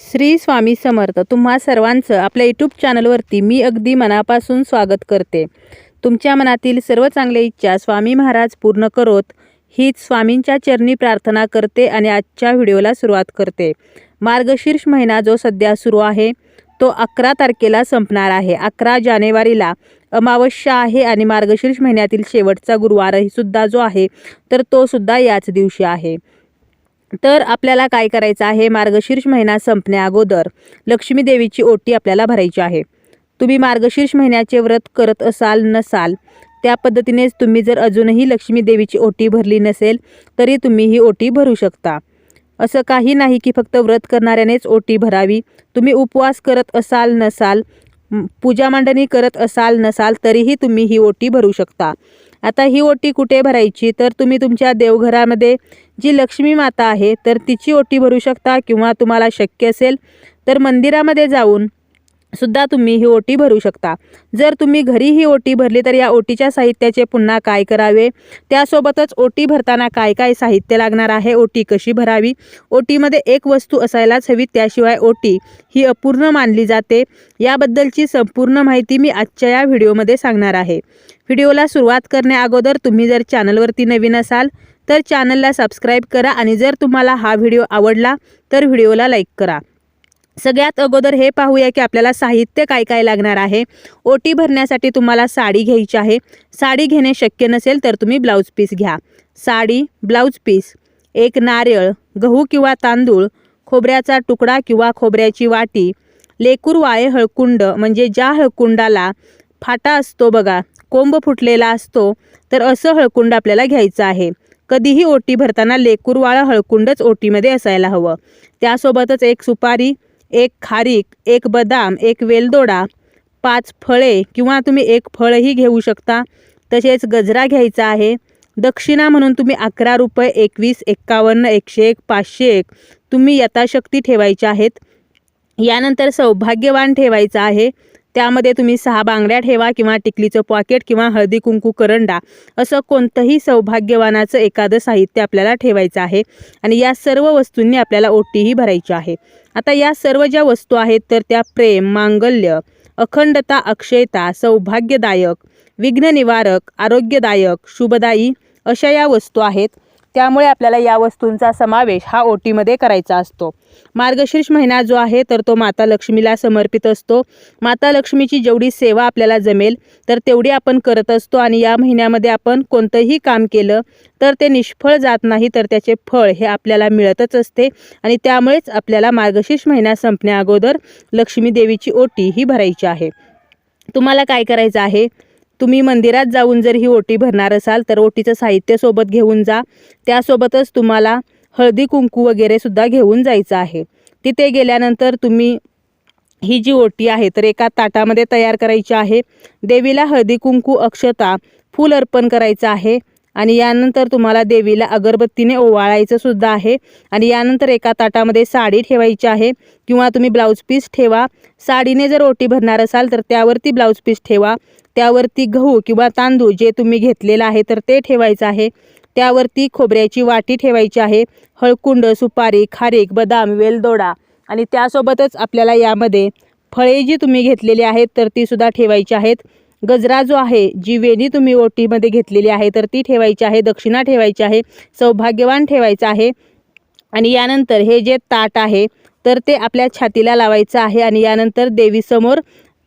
श्री स्वामी समर्थ तुम्हा सर्वांचं आपल्या यूट्यूब चॅनलवरती मी अगदी मनापासून स्वागत करते. तुमच्या मनातील सर्व चांगल्या इच्छा स्वामी महाराज पूर्ण करोत हीच स्वामींच्या चरणी प्रार्थना करते आणि आजच्या व्हिडिओला सुरुवात करते. मार्गशीर्ष महिना जो सध्या सुरू आहे तो अकरा तारखेला संपणार आहे. अकरा जानेवारीला अमावस्या आहे आणि मार्गशीर्ष महिन्यातील शेवटचा गुरुवारही सुद्धा जो आहे तर तो सुद्धा याच दिवशी आहे. तर आपल्याला काय करायचं आहे? मार्गशीर्ष महिना संपण्या अगोदर लक्ष्मी देवीची ओटी आपल्याला भरायची आहे. तुम्ही मार्गशीर्ष महिन्याचे व्रत करत असाल नसाल त्या पद्धतीनेच तुम्ही जर अजूनही लक्ष्मी देवीची ओटी भरली नसेल तरी तुम्ही ही ओटी भरू शकता. असं काही नाही की फक्त व्रत करणाऱ्यानेच ओटी भरावी. तुम्ही उपवास करत असाल नसाल पूजा मांडणी करत असाल नसाल तरीही तुम्ही ही ओटी भरू शकता. आता ही ओटी कुठे भरायची? तर तुम्ही तुमच्या देवघरामध्ये जी लक्ष्मी माता आहे तर तिची ओटी भरू शकता किंवा तुम्हाला शक्य असेल तर मंदिरामध्ये जाऊन सुद्धा तुम्ही ही ओटी भरू शकता. जर तुम्ही घरी ही ओटी भरली तर या ओटीच्या साहित्याचे पुन्हा काय करावे? त्यासोबतच ओटी भरताना काय काय साहित्य लागणार आहे? ओटी कशी भरावी? ओटीमध्ये एक वस्तू असायलाच हवी त्याशिवाय ओटी ही अपूर्ण मानली जाते. याबद्दलची संपूर्ण माहिती मी आजच्या या व्हिडिओमध्ये सांगणार आहे. व्हिडिओला सुरुवात करण्याअगोदर तुम्ही जर चॅनलवरती नवीन असाल तर चॅनलला सबस्क्राईब करा आणि जर तुम्हाला हा व्हिडिओ आवडला तर व्हिडिओला लाईक करा. सगळ्यात अगोदर हे पाहूया की आपल्याला साहित्य काय काय लागणार आहे. ओटी भरण्यासाठी तुम्हाला साडी घ्यायची आहे. साडी घेणे शक्य नसेल तर तुम्ही ब्लाऊज पीस घ्या. Sari blouse piece. एक नारळ गहू किंवा तांदूळ खोबऱ्याचा तुकडा किंवा खोबऱ्याची वाटी. लेकूर वाळे हळकुंड म्हणजे ज्या हळकुंडाला फाटा असतो बघा कोंब फुटलेला असतो तर असं हळकुंड आपल्याला घ्यायचं आहे. कधीही ओटी भरताना लेकूरवाळं हळकुंडच ओटीमध्ये असायला हवं. त्यासोबतच एक सुपारी एक खारीक एक बदाम एक वेलदोडा पाच फळे किंवा तुम्ही एक फळही घेऊ शकता. तसेच गजरा घ्यायचा आहे. दक्षिणा म्हणून तुम्ही अकरा रुपये एकवीस एक्कावन्न एकशे एक पाचशे एक तुम्ही यथाशक्ती ठेवायच्या आहेत. यानंतर सौभाग्यवान ठेवायचं आहे. त्यामध्ये तुम्ही सहा बांगड्या ठेवा किंवा टिकलीचं पॉकेट किंवा हळदी कुंकू करंडा असं कोणतंही सौभाग्यवानाचं एखादं साहित्य आपल्याला ठेवायचं आहे. आणि या सर्व वस्तूंनी आपल्याला ओटीही भरायची आहे. आता या सर्व ज्या वस्तू आहेत तर त्या प्रेम मांगल्य अखंडता अक्षयता सौभाग्यदायक विघ्ननिवारक आरोग्यदायक शुभदायी अशा या वस्तू आहेत. त्यामुळे आपल्याला या वस्तूंचा समावेश हा ओटीमध्ये करायचा असतो. मार्गशीर्ष महिना जो आहे तर तो माता लक्ष्मीला समर्पित असतो. माता लक्ष्मीची जेवढी सेवा आपल्याला जमेल तर तेवढी आपण करत असतो आणि या महिन्यामध्ये आपण कोणतंही काम केलं तर ते निष्फळ जात नाही तर त्याचे फळ हे आपल्याला मिळतच असते. आणि त्यामुळेच आपल्याला मार्गशीर्ष महिना संपण्या अगोदर लक्ष्मी देवीची ओटी ही भरायची आहे. तुम्हाला काय करायचं आहे? तुम्ही मंदिरात जाऊन जर ही ओटी भरणार असाल तर ओटीचं साहित्य सोबत घेऊन जा. त्यासोबतच तुम्हाला हळदी कुंकू वगैरे सुद्धा घेऊन जायचं आहे. तिथे गेल्यानंतर तुम्ही ही जी ओटी आहे तर एका ताटामध्ये तयार करायची आहे. देवीला हळदी कुंकू अक्षता फूल अर्पण करायचं आहे. आणि यानंतर तुम्हाला देवीला अगरबत्तीने ओवाळायचं सुद्धा आहे. आणि यानंतर एका ताटामध्ये साडी ठेवायची आहे. किंवा तुम्ही ब्लाऊज पीस ठेवा. साडीने जर ओटी भरणार असाल तर त्यावरती ब्लाऊज पीस ठेवा. त्यावरती गहू किंवा तांदूळ जे तुम्ही घेतलेलं आहे तर ते ठेवायचं आहे. त्यावरती खोबऱ्याची वाटी ठेवायची आहे. हळकुंड सुपारी खारीक बदाम वेलदोडा आणि त्यासोबतच आपल्याला यामध्ये फळे जी तुम्ही घेतलेली आहेत तर ती सुद्धा ठेवायची आहेत. गजरा जो आहे जी वेणी तुम्ही ओटीमध्ये घेतलेली आहे तर ती ठेवायची आहे दक्षिणा ठेवायची आहे सौभाग्यवान ठेवायचं आहे. आणि यानंतर हे जे ताट आहे तर ते आपल्या छातीला लावायचं आहे आणि यानंतर देवीसमोर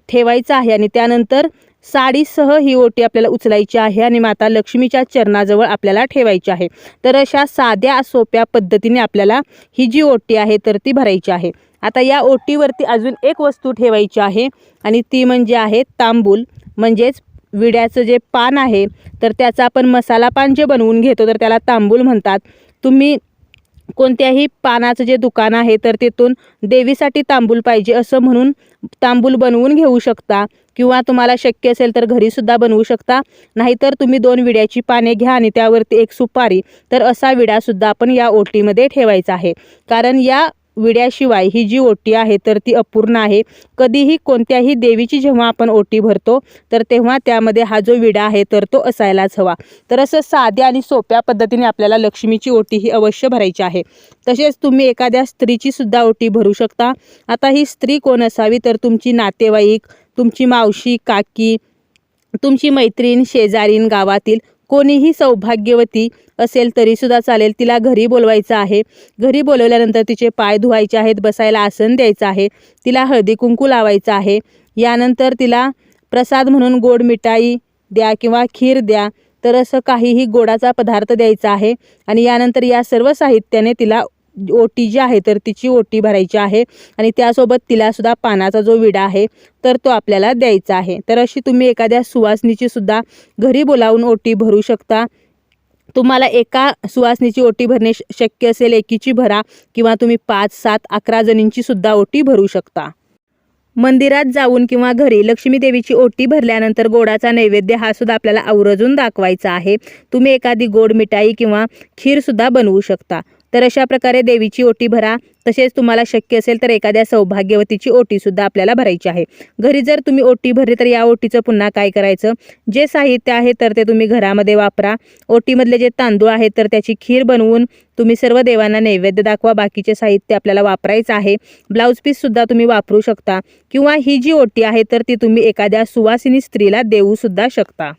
ठेवायचं आहे. आणि त्यानंतर साडीसह ही ओटी आपल्याला उचलायची आहे आणि माता लक्ष्मीच्या चरणाजवळ आपल्याला ठेवायची आहे. तर अशा साध्या सोप्या पद्धतीने आपल्याला ही जी ओटी आहे तर ती भरायची आहे. आता या ओटीवरती अजून एक वस्तू ठेवायची आहे आणि ती म्हणजे आहे तांबूल. म्हणजेच विड्याचं जे पान आहे तर त्याचा आपण मसाला पान जे बनवून घेतो तर त्याला तांबूल म्हणतात. तुम्ही कोणत्याही पानाचं जे दुकान आहे तर तिथून देवीसाठी तांबूल पाहिजे असं म्हणून तांबूल बनवून घेऊ शकता किंवा तुम्हाला शक्य असेल तर घरीसुद्धा बनवू शकता. नाहीतर तुम्ही दोन विड्याची पाने घ्या आणि त्यावरती एक सुपारी. तर असा विडासुद्धा आपण या ओटीमध्ये ठेवायचा आहे. कारण या विड्याशिवाय ही जी ओटी आहे तर ती अपूर्ण आहे. कधीही कोणत्याही देवीची जेव्हा आपण ओटी भरतो तर तेव्हा त्यामध्ये हा जो विडा आहे तर तो असायलाच हवा. तर असं साध्या आणि सोप्या पद्धतीने आपल्याला लक्ष्मीची ओटी ही अवश्य भरायची आहे. तसेच तुम्ही एखाद्या स्त्रीची सुद्धा ओटी भरू शकता. आता ही स्त्री कोण असावी? तर तुमची नातेवाईक तुमची मावशी काकी तुमची मैत्रीण शेजारीन गावातील कोणीही सौभाग्यवती असेल तरीसुद्धा चालेल. तिला घरी बोलवायचं आहे. घरी बोलवल्यानंतर तिचे पाय धुवायचे आहेत बसायला आसन द्यायचं आहे. तिला हळदी कुंकू लावायचं आहे. यानंतर तिला प्रसाद म्हणून गोड मिठाई द्या किंवा खीर द्या तर असं काहीही गोडाचा पदार्थ द्यायचा आहे. आणि यानंतर या सर्व साहित्याने तिला ओटी जी आहे तर तिची ओटी भरायची आहे आणि त्यासोबत तिलासुद्धा पानाचा जो विडा आहे तर तो आपल्याला द्यायचा आहे. तर अशी तुम्ही एखाद्या सुवासनीची सुद्धा घरी बोलावून ओटी भरू शकता. तुम्हाला एका सुवासनीची ओटी भरणे श- शक्य असेल एकीची भरा किंवा तुम्ही पाच सात अकरा जणींची सुद्धा ओटी भरू शकता. मंदिरात जाऊन किंवा घरी लक्ष्मी देवीची ओटी भरल्यानंतर गोडाचा नैवेद्य हा सुद्धा आपल्याला आवर्जून दाखवायचा आहे. तुम्ही एखादी गोड मिठाई किंवा खीरसुद्धा बनवू शकता. तर अशा प्रकारे देवीची ओटी भरा. तसेच तुम्हाला शक्य असेल तर एखाद्या सौभाग्यवतीची ओटीसुद्धा आपल्याला भरायची आहे. घरी जर तुम्ही ओटी भरली तर या ओटीचं पुन्हा काय करायचं? जे साहित्य आहे तर ते तुम्ही घरामध्ये वापरा. ओटीमधले जे तांदूळ आहेत तर त्याची खीर बनवून तुम्ही सर्व देवांना नैवेद्य दाखवा. बाकीचे साहित्य आपल्याला वापरायचं आहे. ब्लाऊज पीससुद्धा तुम्ही वापरू शकता. किंवा ही जी ओटी आहे तर ती तुम्ही एखाद्या सुवासिनी स्त्रीला देऊसुद्धा शकता.